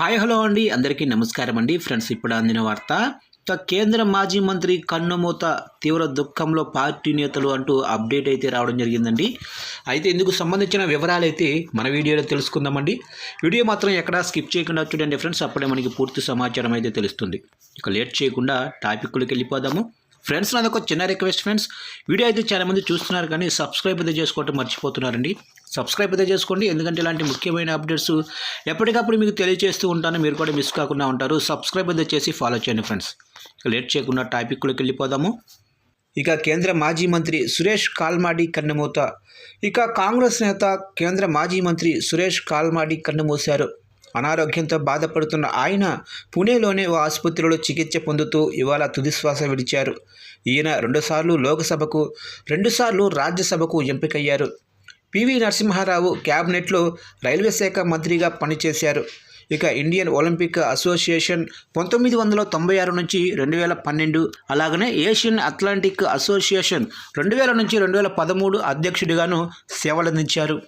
Hi hello అండి. అందరికీ నమస్కారం అండి. ఫ్రెండ్స్ ఇప్పుడు అందిన వార్త. కేంద్ర మాజీ మంత్రి కన్నుమూత తీవ్ర దుఃఖంలో పార్టీ నేతలు అంటూ అప్డేట్ అయితే రావడం జరిగిందండి. అయితే ఇందుకు సంబంధించిన వివరాలు అయితే మన వీడియోలో తెలుసుకుందామండి. వీడియో మాత్రం ఎక్కడా స్కిప్ చేయకుండా చూడండి ఫ్రెండ్స్. అప్పుడే మనకి పూర్తి సమాచారం అయితే తెలుస్తుంది. ఇక లేట్ చేయకుండా టాపిక్లోకి వెళ్ళిపోదాము. ఫ్రెండ్స్ నాకు ఒక చిన్న రిక్వెస్ట్ ఫ్రెండ్స్. వీడియో అయితే చాలామంది చూస్తున్నారు కానీ సబ్స్క్రైబ్ అయితే చేసుకోవటం మర్చిపోతున్నారండి. సబ్స్క్రైబ్ అయితే చేసుకోండి. ఎందుకంటే ఇలాంటి ముఖ్యమైన అప్డేట్స్ ఎప్పటికప్పుడు మీకు తెలియజేస్తూ ఉంటాను. మీరు కూడా మిస్ కాకుండా ఉంటారు. సబ్స్క్రైబ్ అయితే చేసి ఫాలో చేయండి ఫ్రెండ్స్. ఇక లేట్ చేయకుండా టాపిక్లోకి వెళ్ళిపోదాము. ఇక కేంద్ర మాజీ మంత్రి సురేష్ కాల్మాడి కన్నుమూత. ఇక కాంగ్రెస్ నేత కేంద్ర మాజీ మంత్రి సురేష్ కాల్మాడి కన్నుమూశారు. అనారోగ్యంతో బాధపడుతున్న ఆయన పుణేలోని ఓ ఆసుపత్రిలో చికిత్స పొందుతూ ఇవాళ తుదిశ్వాస విడిచారు. ఈయన రెండుసార్లు లోక్సభకు రెండుసార్లు రాజ్యసభకు ఎంపికయ్యారు. పివి నరసింహారావు క్యాబినెట్లో రైల్వే శాఖ మంత్రిగా పనిచేశారు. ఇక ఇండియన్ ఒలింపిక్ అసోసియేషన్ పంతొమ్మిది వందల తొంభై ఆరు నుంచి రెండు వేల పన్నెండు అలాగనే ఏషియన్ అట్లాంటిక్ అసోసియేషన్ రెండు వేల నుంచి రెండు వేల పదమూడు అధ్యక్షుడిగాను సేవలందించారు.